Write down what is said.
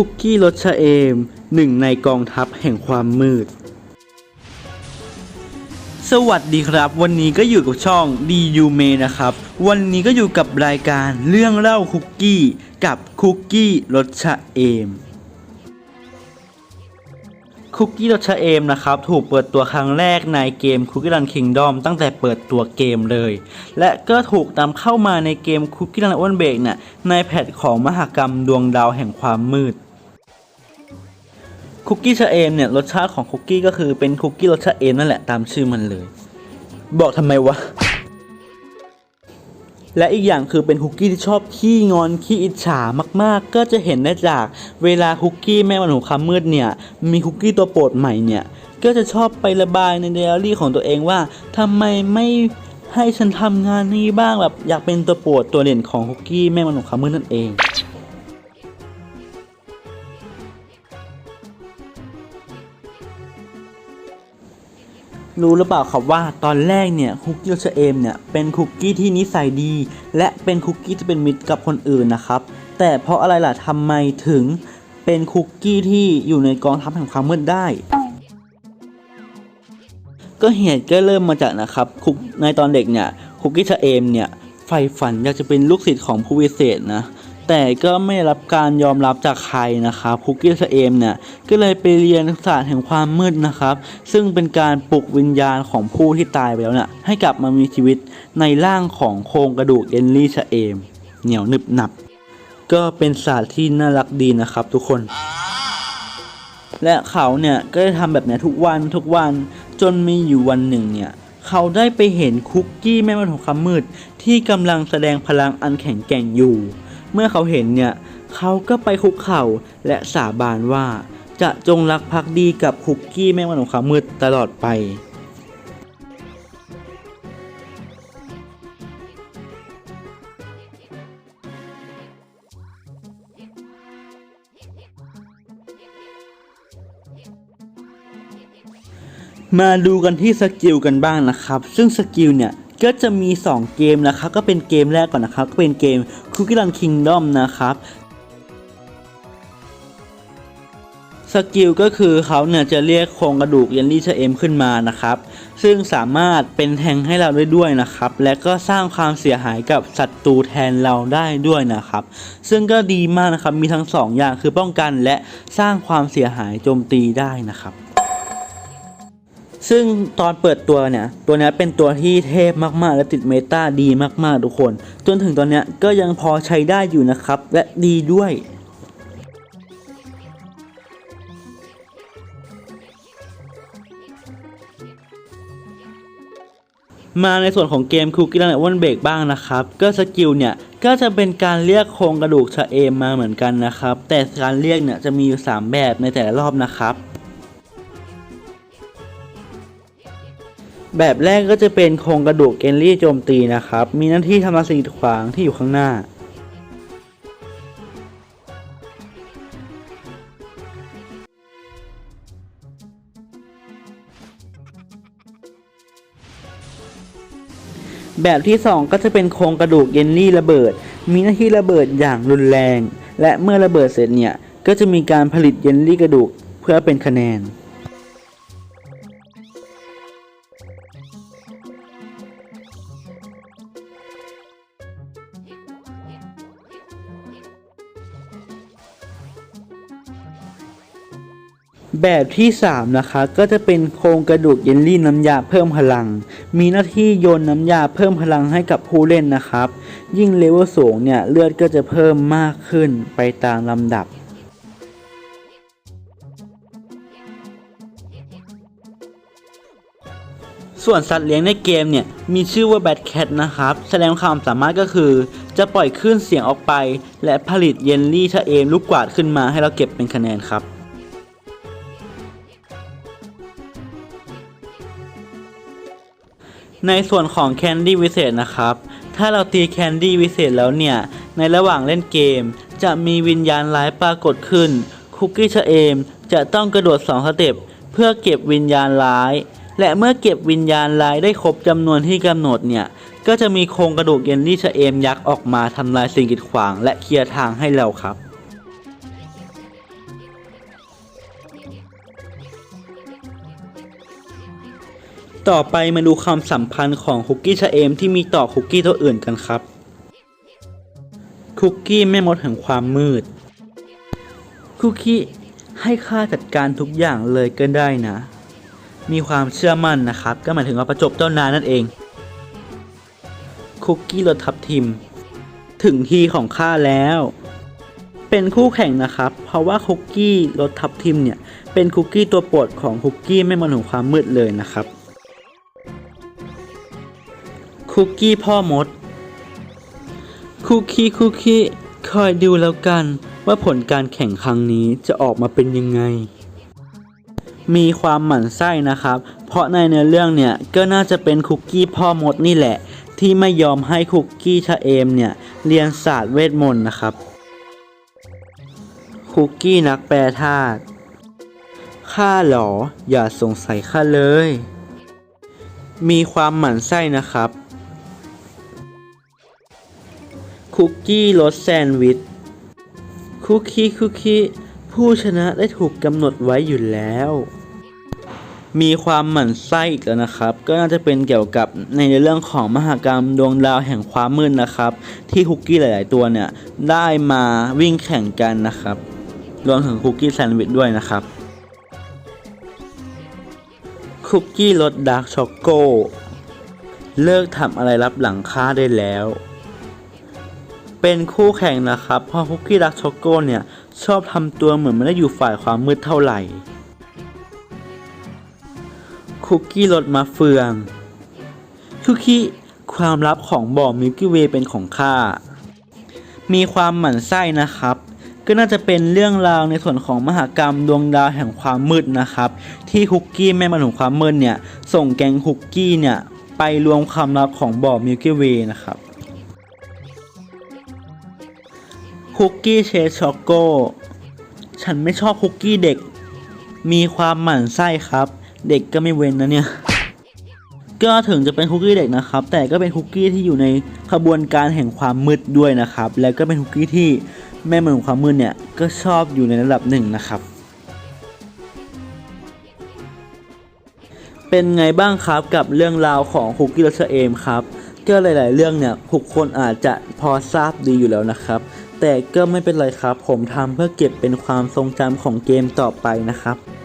คุกกี้รสชะเอม หนึ่งในกองทัพแห่งความมืด สวัสดีครับ วันนี้ก็อยู่กับช่อง DU m a นะครับ วันนี้ก็อยู่กับรายการเรื่องเล่าคุกกี้ กับคุกกี้รสชะเอม คุกกี้รสชะเอมนะครับ ถูกเปิดตัวครั้งแรกในเกม Cookie Run Kingdom ตั้งแต่เปิดตัวเกมเลย และก็ถูกนำเข้ามาในเกม Cookie Run Oven b a k เนี่ยในแพทของมหกรรมดวงดาวแห่งความมืด คุกกี้ชะเอมเนี่ยรสชาติของคุกกี้ก็คือเป็นคุกกี้รสชาเอมนั่นแหละตามชื่อมันเลย บอกทำไมวะ และอีกอย่างคือเป็นคุกกี้ที่ชอบขี้งอนขี้อิจฉามากๆ ก็จะเห็นได้จากเวลาคุกกี้แม่วันหัวคำมืดเนี่ยมีคุกกี้ตัวโปรดใหม่เนี่ยก็จะชอบไประบายในไดอารี่ของตัวเองว่าทำไมไม่ให้ฉันทำงานนี้บ้างแบบอยากเป็นตัวโปรดตัวเด่นของคุกกี้แม่วันหัวคำมืดนั่นเอง รู้หรือเปล่าครับว่าตอนแรกเนี่ยคุกกี้รสเอมเนี่ยเป็นคุกกี้ที่นิสัยดี และเป็นคุกกี้ที่เป็นมิตรกับคนอื่นนะครับ แต่เพราะอะไรล่ะทำไมถึงเป็นคุกกี้ที่อยู่ในกองทัพแห่งความมืดได้ ก็เหตุก็เริ่มมาจากนะครับคุกในตอนเด็กเนี่ยคุกกี้เชเอมเนี่ยใฝ่ฝันอยากจะเป็นลูกศิษย์ของผู้วิเศษนะ แต่ก็ไม่รับการยอมรับจากใครนะครับคุกกี้ชเอมเนี่ยก็เลยไปเรียนศาสตร์แห่งความมืดนะครับ ซึ่งเป็นการปลุกวิญญาณของผู้ที่ตายไปแล้วเนี่ยให้กลับมามีชีวิตในร่างของโครงกระดูกเยลลี่ชเอมเหนียวหนึบหนับ ก็เป็นศาสตร์ที่น่ารักดีนะครับทุกคน และเขาเนี่ยก็ได้ทำแบบนี้ทุกวันทุกวันจนมีอยู่วันหนึ่งเนี่ยเขาได้ไปเห็นคุกกี้แม่มันของคำมืดที่กำลังแสดงพลังอันแข็งแกร่งอยู่ เมื่อเขาเห็นเนี่ยเขาก็ไปคุกเข่าและสาบานว่า จะจงรักภักดีกับคุกกี้แม่มันของคำมืดตลอดไปมาดูกันที่สกิลกันบ้างนะครับ ซึ่งสกิลเนี่ย ก็จะมี 2 เกมนะครับก็เป็นเกมแรกก่อนนะครับก็เป็นเกม Cookie Run Kingdom นะครับสกิลก็คือเขาเนี่ยจะเรียกโครงกระดูกเยลลี่ชเอมขึ้นมานะครับ ซึ่งสามารถเป็นแทงให้เราได้ด้วยนะครับ และก็สร้างความเสียหายกับศัตรูแทนเราได้ด้วยนะครับ ซึ่งก็ดีมากนะครับมีทั้งสองอย่างคือป้องกันและสร้างความเสียหายโจมตีได้นะครับ ซึ่งตอนเปิดตัวเนี่ย ตัวนี้เป็นตัวที่เทพมากๆ และติดเมตาดีมากๆ ทุกคน จนถึงตอนนี้ก็ยังพอใช้ได้อยู่นะครับ และดีด้วยมาในส่วนของเกมคุกกี้และวันเบรกบ้างนะครับ ก็สกิลเนี่ย ก็จะเป็นการเรียกโครงกระดูกชะเอมมาเหมือนกันนะครับ แต่การเรียกเนี่ยจะมีอยู่ 3 แบบในแต่ละรอบนะครับ แบบแรกก็จะเป็นโครงกระดูกเกนลี่โจมตีนะครับ มีหน้าที่ทำลายสิ่งกีดขวางที่อยู่ข้างหน้า แบบที่ 2 ก็จะเป็นโครงกระดูกเยนลี่ระเบิด มีหน้าที่ระเบิดอย่างรุนแรง และเมื่อระเบิดเสร็จเนี่ย ก็จะมีการผลิตเยนลี่กระดูกเพื่อเป็นคะแนน แบบที่ 3 นะคะ ก็จะเป็นโครงกระดูกเยลลี่น้ำยาเพิ่มพลัง มีหน้าที่โยนน้ำยาเพิ่มพลังให้กับผู้เล่นนะครับ ยิ่งเลเวลสูงเนี่ยเลือดก็จะเพิ่มมากขึ้นไปตามลำดับส่วนสัตว์เลี้ยงในเกมเนี่ยมีชื่อว่าแบทแคทนะครับ แสดงความสามารถก็คือ จะปล่อยคลื่นเสียงออกไป และผลิตเยลลี่ชะเอมลูกกวาดขึ้นมาให้เราเก็บเป็นคะแนนครับ ในส่วนของแคนดี้วิเศษนะครับ ถ้าเราตีแคนดี้วิเศษแล้วเนี่ย ในระหว่างเล่นเกม จะมีวิญญาณร้ายปรากฏขึ้น คุกกี้เชเอมจะต้องกระโดด 2 สเต็ปเพื่อเก็บวิญญาณร้าย และเมื่อเก็บวิญญาณร้ายได้ครบจำนวนที่กำหนดเนี่ย ก็จะมีโครงกระดูกเยนลี่ชเอมยักษ์ออกมาทำลายสิ่งกีดขวาง และเคลียร์ทางให้เราครับ ต่อไปมาดูความสัมพันธ์ของคุกกี้ชะเอมที่มีต่อคุกกี้ตัวอื่นกันครับ คุกกี้แม่มดแห่งความมืด คุกกี้ให้ข้าจัดการทุกอย่างเลยก็ได้นะ มีความเชื่อมั่นนะครับ ก็หมายถึงว่าประจบเจ้านายนั่นเอง คุกกี้รสทับทิม ถึงทีของข้าแล้ว เป็นคู่แข่งนะครับ เพราะว่าคุกกี้รสทับทิมเนี่ย เป็นคุกกี้ตัวโปรดของคุกกี้แม่มดแห่งความมืดเลยนะครับ คุกกี้พ่อมด คุกกี้คุกกี้คอยดูแล้วกันว่าผลการแข่งครั้งนี้จะออกมาเป็นยังไง มีความหมั่นไส้นะครับ เพราะในเนื้อเรื่องเนี่ยก็น่าจะเป็นคุกกี้พ่อมดนี่แหละ ที่ไม่ยอมให้คุกกี้ชะเอมเนี่ยเรียนศาสตร์เวทมนต์นะครับ คุกกี้นักแปรธาตุข้าหรออย่าสงสัยข้าเลย มีความหมั่นไส้นะครับ คุกกี้รสแซนด์วิช คุกกี้คุกกี้ผู้ชนะได้ถูกกำหนดไว้อยู่แล้ว มีความหมั่นไส้อีกแล้วนะครับ ก็น่าจะเป็นเกี่ยวกับในเรื่องของมหากรรมดวงดาวแห่งความมืดนะครับ ที่คุกกี้หลาย ๆ ตัวเนี่ยได้มาวิ่งแข่งกันนะครับรวมถึงคุกกี้แซนด์วิชด้วยนะครับ คุกกี้รสดาร์กช็อกโก เลิกทำอะไรรับหลังค่าได้แล้ว เป็นคู่แข่งนะครับ เพราะคุกกี้ดักช็อกโกเนี่ย ชอบทำตัวเหมือนไม่ได้อยู่ฝ่ายความมืดเท่าไหร่ คุกกี้รสมะเฟือง คุกกี้ความลับของบ่อมิลกี้เวย์เป็นของข้า มีความหมั่นไส้นะครับ ก็น่าจะเป็นเรื่องราวในส่วนของมหากรรมดวงดาวแห่งความมืดนะครับ ที่คุกกี้แม่มันของความมืดเนี่ย ส่งแกงคุกกี้เนี่ย ไปรวมความลับของบ่อมิลกี้เวย์นะครับ คุกกี้เชสช็อกโก้ ฉันไม่ชอบคุกกี้เด็ก มีความหมั่นไส้ครับ เด็กก็ไม่เว้นนะเนี่ย ก็ถึงจะเป็นคุกกี้เด็กนะครับ แต่ก็เป็นคุกกี้ที่อยู่ในขบวนการแห่งความมืดด้วยนะครับ แล้วก็เป็นคุกกี้ที่แม่หมือนของความมืดเนี่ยก็ชอบอยู่ในระดับหนึ่งนะครับ เป็นไงบ้างครับกับเรื่องราวของคุกกี้รสเอมครับก็หลาย ๆ เรื่องเนี่ยทุกคนอาจจะพอทราบดีอยู่แล้วนะครับ แต่ก็ไม่เป็นไรครับ ผมทำเพื่อเก็บเป็นความทรงจำของเกมต่อไปนะครับ